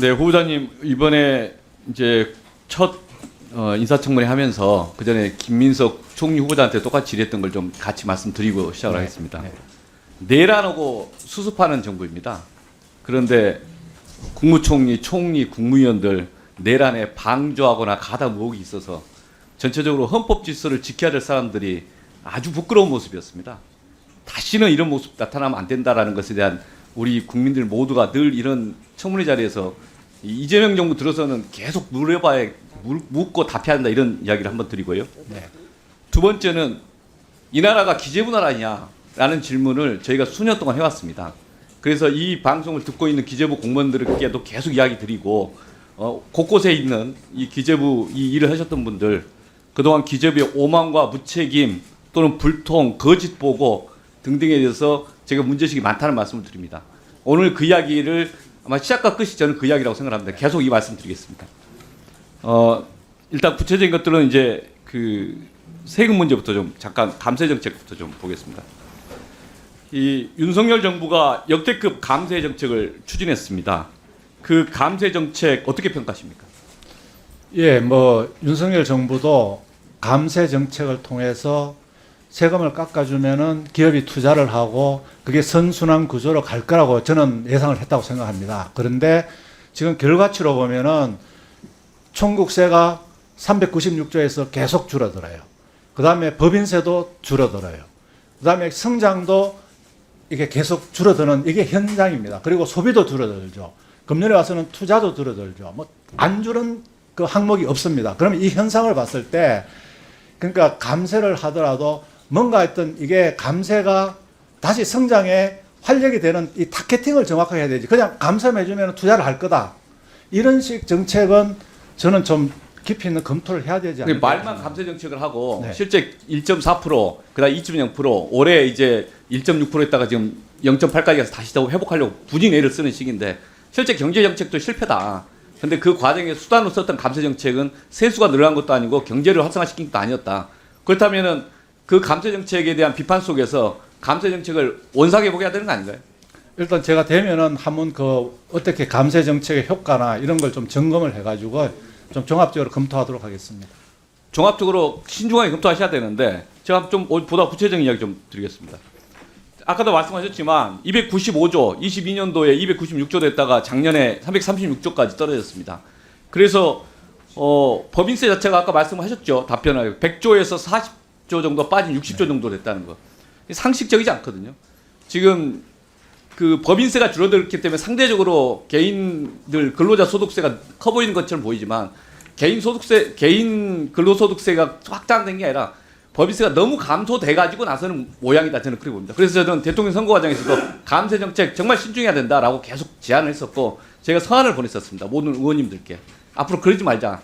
네, 후보자님 이번에 이제 첫 어, 인사청문회 하면서 그 전에 김민석 총리 후보자한테 똑같이 질의했던 걸 좀 같이 말씀드리고 시작을 네, 하겠습니다. 네. 내란하고 수습하는 정부입니다. 그런데 국무총리, 총리, 국무위원들 내란에 방조하거나 가다 모으기 있어서 전체적으로 헌법 질서를 지켜야 될 사람들이 아주 부끄러운 모습이었습니다. 다시는 이런 모습 나타나면 안 된다라는 것에 대한 우리 국민들 모두가 늘 이런 청문회 자리에서 이 이재명 정부 들어서는 계속 물어봐야 물- 묻고 답해야 한다 이런 이야기를 한번 드리고요. 네. 두 번째는 이 나라가 기재부 나라냐라는 질문을 저희가 수년 동안 해왔습니다. 그래서 이 방송을 듣고 있는 기재부 공무원들께도 계속 이야기 드리고 어, 곳곳에 있는 이 기재부 이 일을 하셨던 분들 그동안 기재부의 오만과 무책임 또는 불통, 거짓 보고 등등에 대해서 제가 문제식이 많다는 말씀을 드립니다. 오늘 그 이야기를 아마 시작과 끝이 저는 그 이야기라고 생각합니다. 계속 이 말씀 드리겠습니다. 어, 일단 구체적인 것들은 이제 그 세금 문제부터 좀 잠깐 감세 정책부터 좀 보겠습니다. 이 윤석열 정부가 역대급 감세 정책을 추진했습니다. 그 감세 정책 어떻게 평가하십니까? 예, 뭐 윤석열 정부도 감세 정책을 통해서 세금을 깎아주면은 기업이 투자를 하고 그게 선순환 구조로 갈 거라고 저는 예상을 했다고 생각합니다. 그런데 지금 결과치로 보면은 총국세가 396조에서 계속 줄어들어요. 그 다음에 법인세도 줄어들어요. 그 다음에 성장도 이게 계속 줄어드는 이게 현장입니다. 그리고 소비도 줄어들죠. 금년에 와서는 투자도 줄어들죠. 뭐 안 줄은 그 항목이 없습니다. 그러면 이 현상을 봤을 때 그러니까 감세를 하더라도 뭔가 했던 이게 감세가 다시 성장에 활력이 되는 이 타겟팅을 정확하게 해야 되지. 그냥 감세만 해주면 투자를 할 거다. 이런 식 정책은 저는 좀 깊이 있는 검토를 해야 되지 않을까. 말만 감세 정책을 하고 네. 실제 1.4% 그다음 2.0% 올해 이제 1.6% 했다가 지금 0.8까지 가서 다시 또 회복하려고 분이 애를 쓰는 시기인데 실제 경제 정책도 실패다. 근데 그 과정에 수단으로 썼던 감세 정책은 세수가 늘어난 것도 아니고 경제를 활성화시킨 것도 아니었다. 그렇다면은 그 감세 정책에 대한 비판 속에서 감세 정책을 원상회 복해야 되는 거 아닌가요? 일단 제가 되면은 한번 그 어떻게 감세 정책의 효과나 이런 걸 좀 점검을 해가지고 좀 종합적으로 검토하도록 하겠습니다. 종합적으로 신중하게 검토하셔야 되는데 제가 좀 보다 구체적인 이야기 좀 드리겠습니다. 아까도 말씀하셨지만 295조 22년도에 296조 됐다가 작년에 336조까지 떨어졌습니다. 그래서 어, 법인세 자체가 아까 말씀하셨죠 답변을 100조에서 40 조 정도 빠진 60조 정도 됐다는 거 상식적이지 않거든요. 지금 그 법인세가 줄어들기 때문에 상대적으로 개인들 근로자 소득세가 커 보이는 것처럼 보이지만 개인 소득세 개인 근로소득세가 확장된 게 아니라 법인세가 너무 감소돼 가지고 나서는 모양이다 저는 그렇게 봅니다. 그래서 저는 대통령 선거 과정에서도 감세 정책 정말 신중해야 된다라고 계속 제안을 했었고 제가 서한을 보냈었습니다. 모든 의원님들께 앞으로 그러지 말자.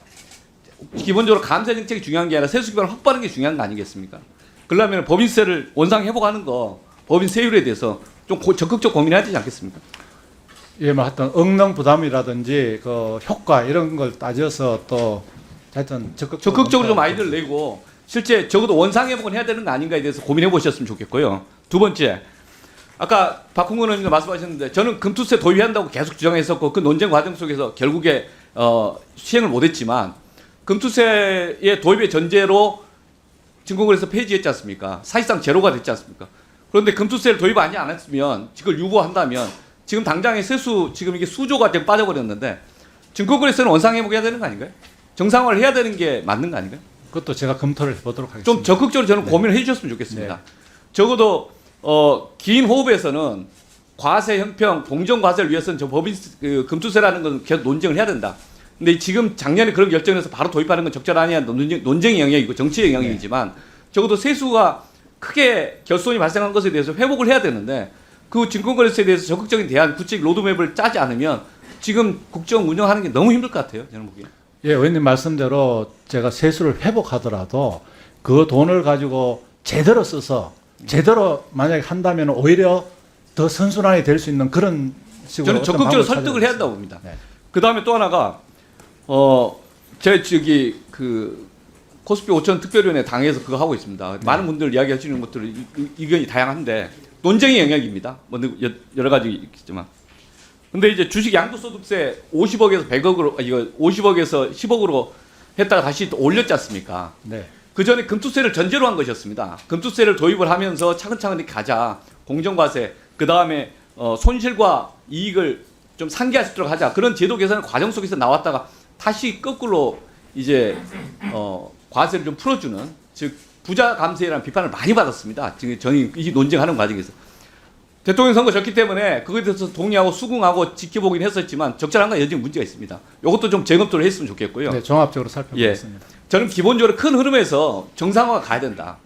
기본적으로 감세 정책이 중요한 게 아니라 세수 기반을 확보하는 게 중요한 거 아니겠습니까? 그러려면 법인세를 원상 회복하는 거 법인 세율에 대해서 좀 고- 적극적 고민해야 되지 않겠습니까? 예, 뭐 하여튼 응능 부담이라든지 그 효과 이런 걸 따져서 또 하여튼 적극 적극적으로 좀 아이디어를 내고 실제 적어도 원상 회복은 해야 되는 거 아닌가에 대해서 고민해 보셨으면 좋겠고요. 두 번째, 아까 박홍근 의원님 말씀하셨는데 저는 금투세 도입한다고 계속 주장했었고 그 논쟁 과정 속에서 결국에 어, 시행을 못했지만 금투세의 도입의 전제로 증권거래소 폐지했지 않습니까? 사실상 제로가 됐지 않습니까? 그런데 금투세를 도입하지 않았으면 이걸 유보한다면 지금 당장의 세수 지금 이게 수조가 지금 빠져버렸는데 증권거래소는 원상 회복해야 되는 거 아닌가요? 정상화를 해야 되는 게 맞는 거 아닌가요? 그것도 제가 검토를 해보도록 하겠습니다. 좀 적극적으로 저는 네. 고민을 해주셨으면 좋겠습니다. 적어도 어, 긴 호흡에서는 과세 형평 공정 과세를 위해서는 저 법인 그, 금투세라는 건 계속 논쟁을 해야 된다. 근데 지금 작년에 그런 결정에서 바로 도입하는 건 적절하냐 논쟁, 논쟁 의 영역이고 정치의 영역이지만 적어도 세수가 크게 결손이 발생한 것에 대해서 회복을 해야 되는데 그 증권거래소에 대해서 적극적인 대안 구체적 로드맵을 짜지 않으면 지금 국정 운영하는 게 너무 힘들 것 같아요. 저는 보기에. 예, 의원님 말씀대로 제가 세수를 회복하더라도 그 돈을 가지고 제대로 써서 제대로 만약에 한다면 오히려 더 선순환이 될 수 있는 그런 식으로 저는 적극적으로 설득을 해야 한다고 봅니다. 네. 그 다음에 또 하나가 어, 제 저기 그 코스피 5천 특별위원회 당에서 그거 하고 있습니다. 네. 많은 분들 이야기하시는 것들 이- 의견이 다양한데 논쟁의 영역입니다. 뭐 여- 여러 가지 있겠지만 근데 이제 주식 양도소득세 50억에서 100억으로 이거 50억에서 10억으로 했다가 다시 또 올렸지 않습니까? 네. 그 전에 금투세를 전제로 한 것이었습니다. 금투세를 도입을 하면서 차근차근 이렇게 가자. 공정과세, 그 다음에 어, 손실과 이익을 좀 상기할 수 있도록 하자. 그런 제도 개선 과정 속에서 나왔다가 다시 거꾸로 이제 어, 과세를 좀 풀어주는 즉 부자 감세라는 비판을 많이 받았습니다. 지금 저희 이 논쟁하는 과정에서 대통령 선거 졌기 때문에 그거에 대해서 동의하고 수긍하고 지켜보긴 했었지만 적절한 건 여전히 문제가 있습니다. 이것도 좀 재검토를 했으면 좋겠고요. 네, 종합적으로 살펴보겠습니다. 저는 기본적으로 큰 흐름에서 정상화가 가야 된다.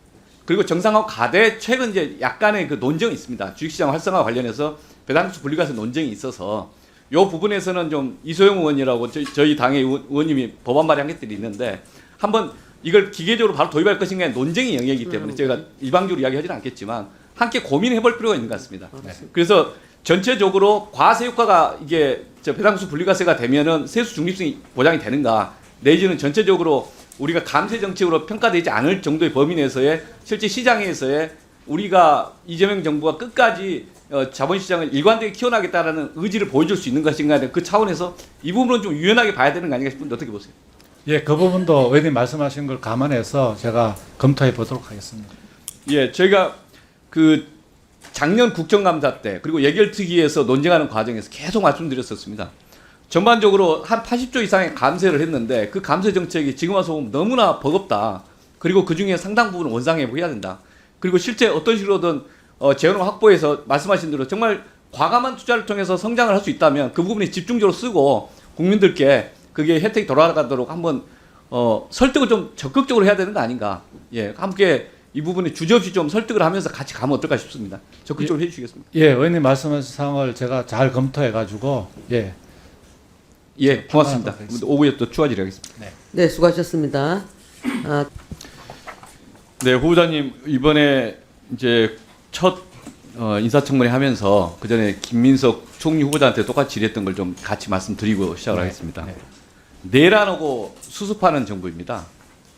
그리고 정상화 가되 최근 이제 약간의 그 논쟁이 있습니다. 주식시장 활성화 관련해서 배당수 분리과세 논쟁이 있어서 요 부분에서는 좀 이소영 의원이라고 저희, 당의 의원- 의원님이 법안 발의한 것들이 있는데 한번 이걸 기계적으로 바로 도입할 것인가 논쟁의 영역이기 때문에 제가 일방적으로 이야기하지는 않겠지만 함께 고민해 볼 필요가 있는 것 같습니다. 그래서 전체적으로 과세 효과가 이게 저 배당수 분리과세가 되면은 세수 중립성이 보장이 되는가 내지는 전체적으로 우리가 감세 정책으로 평가되지 않을 정도의 범위 내에서의 실제 시장에서의 우리가 이재명 정부가 끝까지 어, 자본시장을 일관되게 키워나겠다라는 의지를 보여줄 수 있는 것인가 그 차원에서 이 부분은 좀 유연하게 봐야 되는 거 아닌가 싶은데 어떻게 보세요? 예, 그 부분도 의원님 말씀하신 걸 감안해서 제가 검토해 보도록 하겠습니다. 예, 저희가 그 작년 국정감사 때 그리고 예결특위에서 논쟁하는 과정에서 계속 말씀드렸었습니다. 전반적으로 한 80조 이상의 감세를 했는데 그 감세 정책이 지금 와서 보면 너무나 버겁다. 그리고 그 중에 상당 부분은 원상 회복해야 된다. 그리고 실제 어떤 식으로든 어, 재원을 확보해서 말씀하신 대로 정말 과감한 투자를 통해서 성장을 할 수 있다면 그 부분에 집중적으로 쓰고 국민들께 그게 혜택이 돌아가도록 한번 어, 설득을 좀 적극적으로 해야 되는 거 아닌가. 예, 함께 이 부분에 주저없이 좀 설득을 하면서 같이 가면 어떨까 싶습니다. 적극적으로 해주시겠습니다. 예, 의원님 말씀하신 사항을 제가 잘 검토해 가지고 예, 예, 고맙습니다. 오후에 또 추가 질의하겠습니다. 네, 수고하셨습니다. 아, 네, 후보자님 이번에 이제 첫 어, 인사청문회 하면서 그 전에 김민석 총리 후보자한테 똑같이 질의했던 걸 좀 같이 말씀드리고 시작을 네, 하겠습니다. 네. 내란하고 수습하는 정부입니다.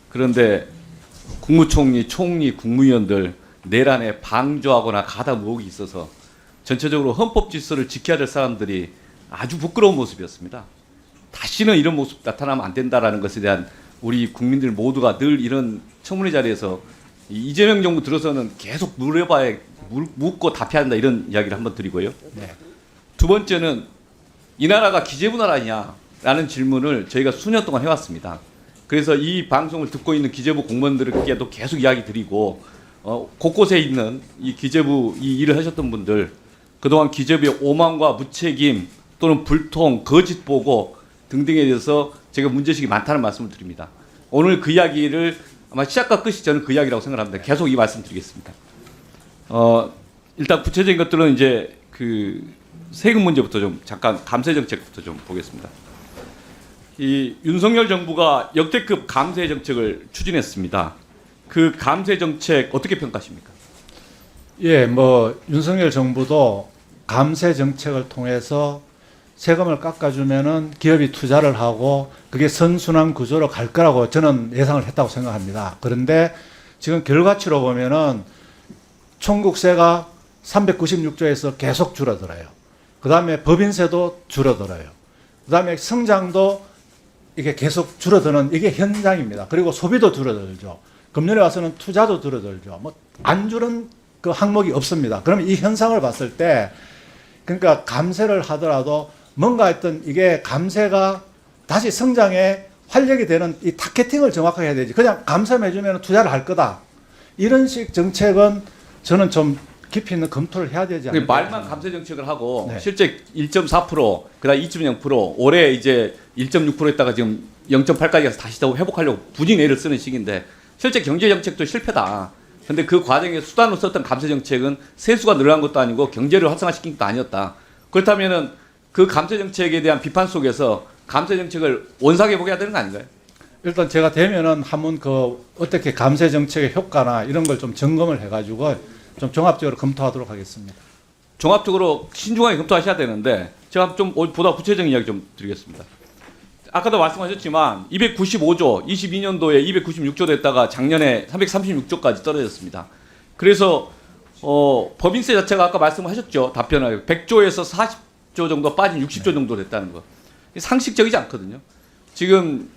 그런데 국무총리, 총리, 국무위원들 내란에 방조하거나 가다 모으기 있어서 전체적으로 헌법 질서를 지켜야 될 사람들이 아주 부끄러운 모습이었습니다. 다시는 이런 모습 나타나면 안 된다라는 것에 대한 우리 국민들 모두가 늘 이런 청문회 자리에서 이 이재명 정부 들어서는 계속 물어봐야 물- 묻고 답해야 한다 이런 이야기를 한번 드리고요. 네. 두 번째는 이 나라가 기재부 나라냐라는 질문을 저희가 수년 동안 해왔습니다. 그래서 이 방송을 듣고 있는 기재부 공무원들에게도 계속 이야기 드리고 어, 곳곳에 있는 이 기재부 이 일을 하셨던 분들 그동안 기재부의 오만과 무책임 또는 불통, 거짓 보고 등등에 대해서 제가 문제식이 많다는 말씀을 드립니다. 오늘 그 이야기를 아마 시작과 끝이 저는 그 이야기라고 생각합니다. 계속 이 말씀 드리겠습니다. 어, 일단 구체적인 것들은 이제 그 세금 문제부터 좀 잠깐 감세 정책부터 좀 보겠습니다. 이 윤석열 정부가 역대급 감세 정책을 추진했습니다. 그 감세 정책 어떻게 평가하십니까? 예, 뭐 윤석열 정부도 감세 정책을 통해서 세금을 깎아주면은 기업이 투자를 하고 그게 선순환 구조로 갈 거라고 저는 예상을 했다고 생각합니다. 그런데 지금 결과치로 보면은 총국세가 396조에서 계속 줄어들어요. 그 다음에 법인세도 줄어들어요. 그 다음에 성장도 이게 계속 줄어드는 이게 현장입니다. 그리고 소비도 줄어들죠. 금년에 와서는 투자도 줄어들죠. 뭐 안 줄은 그 항목이 없습니다. 그러면 이 현상을 봤을 때 그러니까 감세를 하더라도 뭔가 했던 이게 감세가 다시 성장에 활력이 되는 이 타겟팅을 정확하게 해야 되지. 그냥 감세만 해주면 투자를 할 거다. 이런 식 정책은 저는 좀 깊이 있는 검토를 해야 되지 않을까. 말만 감세 정책을 하고 네. 실제 1.4% 그다음 2.0% 올해 이제 1.6% 했다가 지금 0.8까지 가서 다시 또 회복하려고 부진 애를 쓰는 시기인데 실제 경제 정책도 실패다. 근데 그 과정에 수단으로 썼던 감세 정책은 세수가 늘어난 것도 아니고 경제를 활성화시킨 것도 아니었다. 그렇다면은 그 감세 정책에 대한 비판 속에서 감세 정책을 원상회 복해야 되는 거 아닌가요? 일단 제가 되면은 한번 그 어떻게 감세 정책의 효과나 이런 걸 좀 점검을 해가지고 좀 종합적으로 검토하도록 하겠습니다. 종합적으로 신중하게 검토하셔야 되는데 제가 좀 보다 구체적인 이야기 좀 드리겠습니다. 아까도 말씀하셨지만 295조 22년도에 296조 됐다가 작년에 336조까지 떨어졌습니다. 그래서 어, 법인세 자체가 아까 말씀하셨죠 답변을 100조에서 정도 빠진 60조 정도 됐다는 거. 상식적이지 않거든요. 지금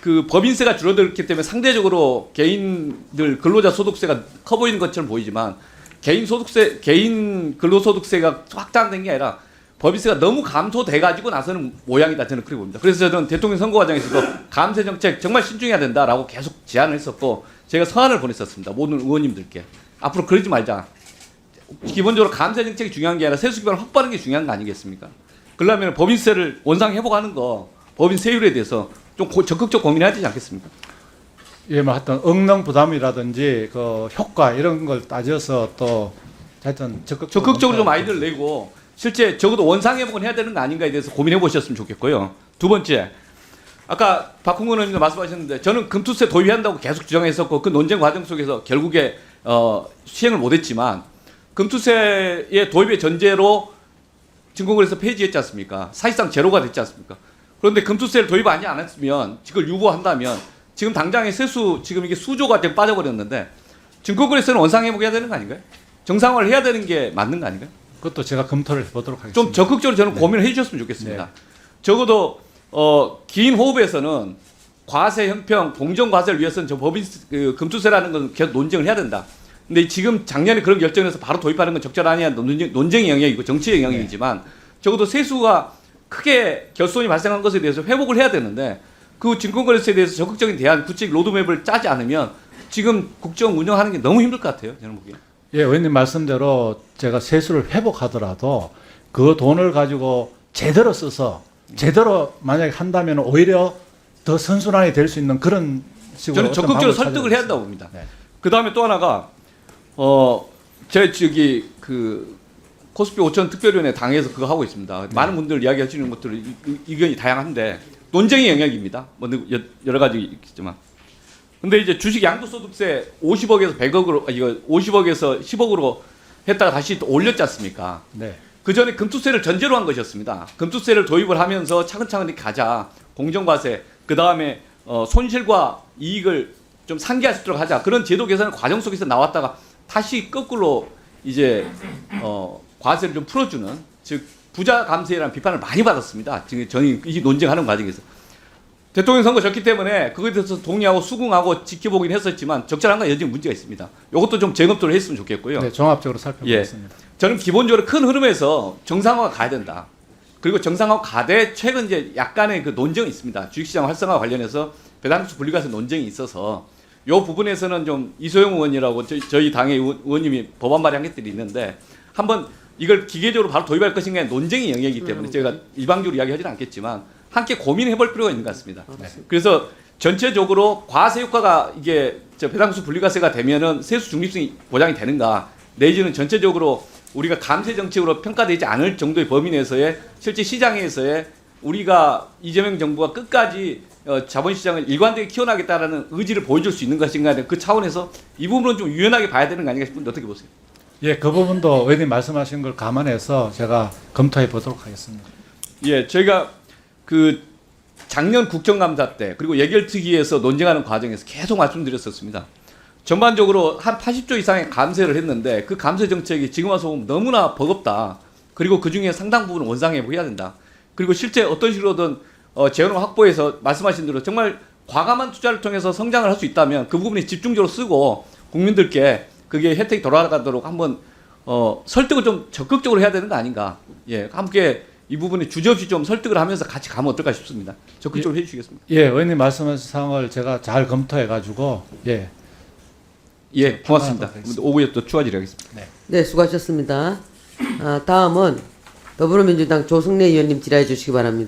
그 법인세가 줄어들기 때문에 상대적으로 개인들 근로자 소득세가 커 보이는 것처럼 보이지만 개인 소득세 개인 근로소득세가 확장된 게 아니라 법인세가 너무 감소돼 가지고 나서는 모양이다 저는 그렇게 봅니다. 그래서 저는 대통령 선거 과정에서도 감세 정책 정말 신중해야 된다라고 계속 제안을 했었고 제가 서한을 보냈었습니다. 모든 의원님들께 앞으로 그러지 말자. 기본적으로 감세 정책이 중요한 게 아니라 세수 기반을 확보하는 게 중요한 거 아니겠습니까? 그러려면 법인세를 원상 회복하는 거 법인 세율에 대해서 좀 고- 적극적 고민해야 되지 않겠습니까? 예, 뭐 하여튼 응능 부담이라든지 그 효과 이런 걸 따져서 또 하여튼 적극적으로 적극적으로 좀 아이디어를 내고 실제 적어도 원상 회복은 해야 되는 거 아닌가에 대해서 고민해 보셨으면 좋겠고요. 두 번째, 아까 박홍근 의원님도 말씀하셨는데 저는 금투세 도입한다고 계속 주장했었고 그 논쟁 과정 속에서 결국에 어, 시행을 못했지만 금투세의 도입의 전제로 증권거래소 폐지했지 않습니까? 사실상 제로가 됐지 않습니까? 그런데 금투세를 도입 하지 않았으면 이걸 유보한다면 지금 당장의 세수 지금 이게 수조가 지금 빠져버렸는데 증권거래소는 원상 회복해야 되는 거 아닌가요? 정상화를 해야 되는 게 맞는 거 아닌가요? 그것도 제가 검토를 해보도록 하겠습니다. 좀 적극적으로 저는 고민을 해주셨으면 좋겠습니다. 적어도 어, 긴 호흡에서는 과세 형평, 공정 과세를 위해서는 저 법인 그, 금투세라는 건 계속 논쟁을 해야 된다. 근데 지금 작년에 그런 결정에서 바로 도입하는 건 적절하냐 논쟁, 논쟁의 영역이고 정치의 영역이지만 적어도 세수가 크게 결손이 발생한 것에 대해서 회복을 해야 되는데 그 증권거래소에 대해서 적극적인 대안, 구체적 로드맵을 짜지 않으면 지금 국정 운영하는 게 너무 힘들 것 같아요. 저는 보기에. 예, 의원님 말씀대로 제가 세수를 회복하더라도 그 돈을 가지고 제대로 써서 제대로 만약에 한다면 오히려 더 선순환이 될 수 있는 그런 식으로 저는 적극적으로 설득을 해야 한다고. 봅니다. 네. 그 다음에 또 하나가 어, 제 저기 그 코스피 5천 특별위원회 당에서 그거 하고 있습니다. 많은 분들 이야기하시는 것들 이- 이- 의견이 다양한데 논쟁의 영역입니다. 뭐 여- 여러 가지 있겠지만. 근데 이제 주식 양도소득세 50억에서 100억으로 아, 이거 50억에서 10억으로 했다가 다시 또 올렸지 않습니까? 네. 그 전에 금투세를 전제로 한 것이었습니다. 금투세를 도입을 하면서 차근차근 이렇게 가자. 공정과세, 그 다음에 어, 손실과 이익을 좀 상기할 수 있도록 하자. 그런 제도 개선 과정 속에서 나왔다가 다시 거꾸로 이제 어, 과세를 좀 풀어주는 즉 부자 감세라는 비판을 많이 받았습니다. 지금 저희 이 논쟁하는 과정에서 대통령 선거 졌기 때문에 그거에 대해서 동의하고 수긍하고 지켜보긴 했었지만 적절한 건 여전히 문제가 있습니다. 이것도 좀 재검토를 했으면 좋겠고요. 네, 종합적으로 살펴보겠습니다. 저는 기본적으로 큰 흐름에서 정상화가 가야 된다. 그리고 정상화 가되 최근 이제 약간의 그 논쟁이 있습니다. 주식시장 활성화 관련해서 배당수 분리과세 논쟁이 있어서 이 부분에서는 좀 이소영 의원이라고 저희, 당의 의원- 의원님이 법안 발의한 것들이 있는데 한번 이걸 기계적으로 바로 도입할 것인가 논쟁의 영역이기 때문에 제가 일방적으로 이야기하지는 않겠지만 함께 고민해 볼 필요가 있는 것 같습니다. 그래서 전체적으로 과세 효과가 이게 저 배당수 분리과세가 되면은 세수 중립성이 보장이 되는가 내지는 전체적으로 우리가 감세 정책으로 평가되지 않을 정도의 범위 내에서의 실제 시장에서의 우리가 이재명 정부가 끝까지 어, 자본시장을 일관되게 키워나겠다라는 의지를 보여줄 수 있는 것인가 그 차원에서 이 부분은 좀 유연하게 봐야 되는 거 아닌가 싶은데 어떻게 보세요? 예, 그 부분도 의원님 말씀하신 걸 감안해서 제가 검토해 보도록 하겠습니다. 예, 저희가 그 작년 국정감사 때 그리고 예결특위에서 논쟁하는 과정에서 계속 말씀드렸었습니다. 전반적으로 한 80조 이상의 감세를 했는데 그 감세 정책이 지금 와서 보면 너무나 버겁다. 그리고 그 중에 상당 부분 원상회복해야 된다. 그리고 실제 어떤 식으로든 어, 재원을 확보해서 말씀하신 대로 정말 과감한 투자를 통해서 성장을 할 수 있다면 그 부분에 집중적으로 쓰고 국민들께 그게 혜택이 돌아가도록 한번 어, 설득을 좀 적극적으로 해야 되는 거 아닌가. 예, 함께 이 부분에 주저없이 좀 설득을 하면서 같이 가면 어떨까 싶습니다. 적극적으로 해주시겠습니다. 예, 의원님 말씀하신 사항을 제가 잘 검토해 가지고 예, 예, 고맙습니다. 오후에 또 추가 질의하겠습니다. 네, 수고하셨습니다. 아, 다음은 더불어민주당 조승래 의원님 질의해 주시기 바랍니다.